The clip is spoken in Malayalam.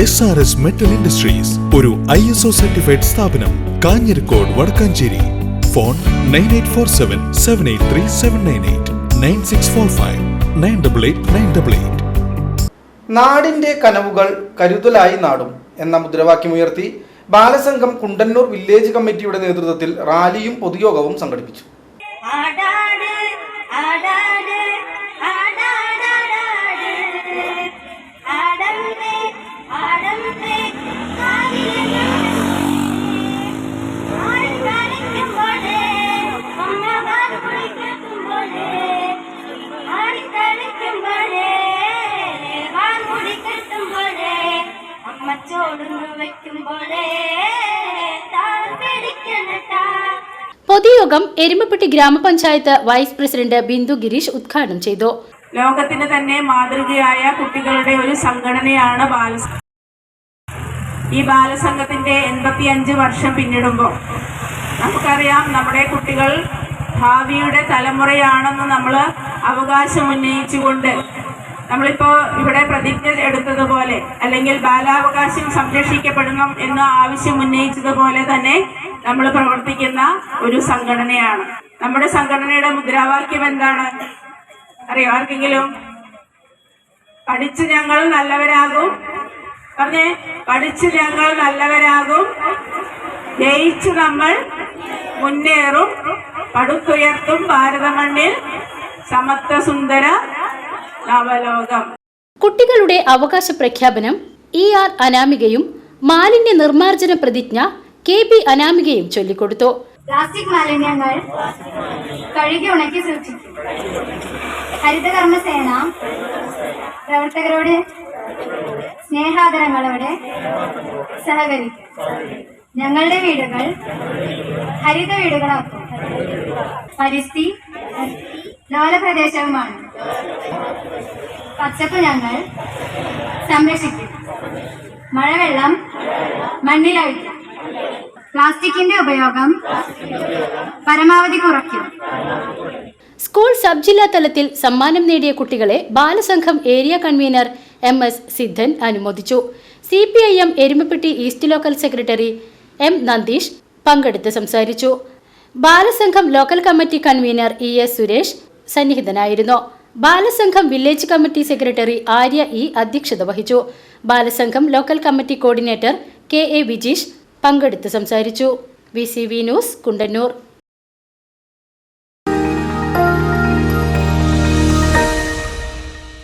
S R S metal industries ഒരു ഐ എസ് ഒ സർട്ടിഫൈഡ് സ്ഥാപനം Kanjirakode Wadakkanchery. Phone nine eight four seven seven eight three seven nine eight nine six four five nine double eight nine double eight നാടിന്റെ കനവുകൾ കരുതലായി നാടും എന്ന മുദ്രാവാക്യം ഉയർത്തി ബാലസംഘം കുണ്ടന്നൂർ വില്ലേജ് കമ്മിറ്റിയുടെ നേതൃത്വത്തിൽ റാലിയും പൊതുയോഗവും സംഘടിപ്പിച്ചു. പൊതുയോഗം എരുമപ്പെട്ടി ഗ്രാമപഞ്ചായത്ത് വൈസ് പ്രസിഡന്റ് ബിന്ദു ഗിരീഷ് ഉദ്ഘാടനം ചെയ്തു. ലോകത്തിന് തന്നെ മാതൃകയായ കുട്ടികളുടെ ഒരു സംഘടനയാണ് ബാലസംഘം. ഈ ബാലസംഘത്തിന്റെ എൺപത്തിയഞ്ച് വർഷം പിന്നിടുമ്പോൾ നമുക്കറിയാം നമ്മുടെ കുട്ടികൾ ഭാവിയുടെ തലമുറയാണെന്ന് നമ്മൾ അവകാശം ഉന്നയിച്ചുകൊണ്ട് നമ്മളിപ്പോ ഇവിടെ പ്രതിജ്ഞ എടുത്തതുപോലെ അല്ലെങ്കിൽ ബാലാവകാശം സംരക്ഷിക്കപ്പെടണം എന്ന് ആവശ്യം ഉന്നയിച്ചതുപോലെ തന്നെ നമ്മൾ പ്രവർത്തിക്കുന്ന ഒരു സംഘടനയാണ്. നമ്മുടെ സംഘടനയുടെ മുദ്രാവാക്യം എന്താണ്? അറിയോ? ആർക്കെങ്കിലും? പഠിച്ച് ഞങ്ങൾ നല്ലവരാകും. പറഞ്ഞേ പഠിച്ച് ഞങ്ങൾ നല്ലവരാകും. ജയിച്ചു നമ്മൾ മുന്നേറും. പടുത്തുയർത്തും ഭാരതമണ്ണിൽ സമത്വ സുന്ദര നവലോകം കുട്ടികളുടെ അവകാശ പ്രഖ്യാപനം ഇ ആർ അനാമികയും മാലിന്യ നിർമ്മാർജന പ്രതിജ്ഞ കെ പി അനാമികയും ചൊല്ലിക്കൊടുത്തു. പ്ലാസ്റ്റിക് മാലിന്യങ്ങൾ കഴുകി ഉണക്കി സൂക്ഷിക്കും. ഹരിതകർമ്മസേന പ്രവർത്തകരോട് സ്നേഹാദരങ്ങളോടെ സഹകരിക്കും. ഞങ്ങളുടെ വീടുകൾ ഹരിത വീടുകളാക്കും. പരിസ്ഥിതി ലോല പ്രദേശവുമാണ്. പച്ചപ്പ് ഞങ്ങൾ സംരക്ഷിക്കും. മഴവെള്ളം മണ്ണിലഴിക്കും. പ്ലാസ്റ്റിക്കിന്റെ ഉപയോഗം പരമാവധി കുറയ്ക്കും. സ്കൂൾ സബ് ജില്ലാ തലത്തിൽ സമ്മാനം നേടിയ കുട്ടികളെ Balasangham area convener M S Siddhan അനുമോദിച്ചു. C P I M Erumapetty east local secretary M Nandeesh പങ്കെടുത്ത് സംസാരിച്ചു. Balasangham local committee convener E S Suresh സന്നിഹിതനായിരുന്നു. Balasangham village committee secretary Arya E അധ്യക്ഷത വഹിച്ചു. Balasangham local committee coordinator K A Vijeesh പങ്കെടുത്ത് സംസാരിച്ചു. V C V news Kundannoor.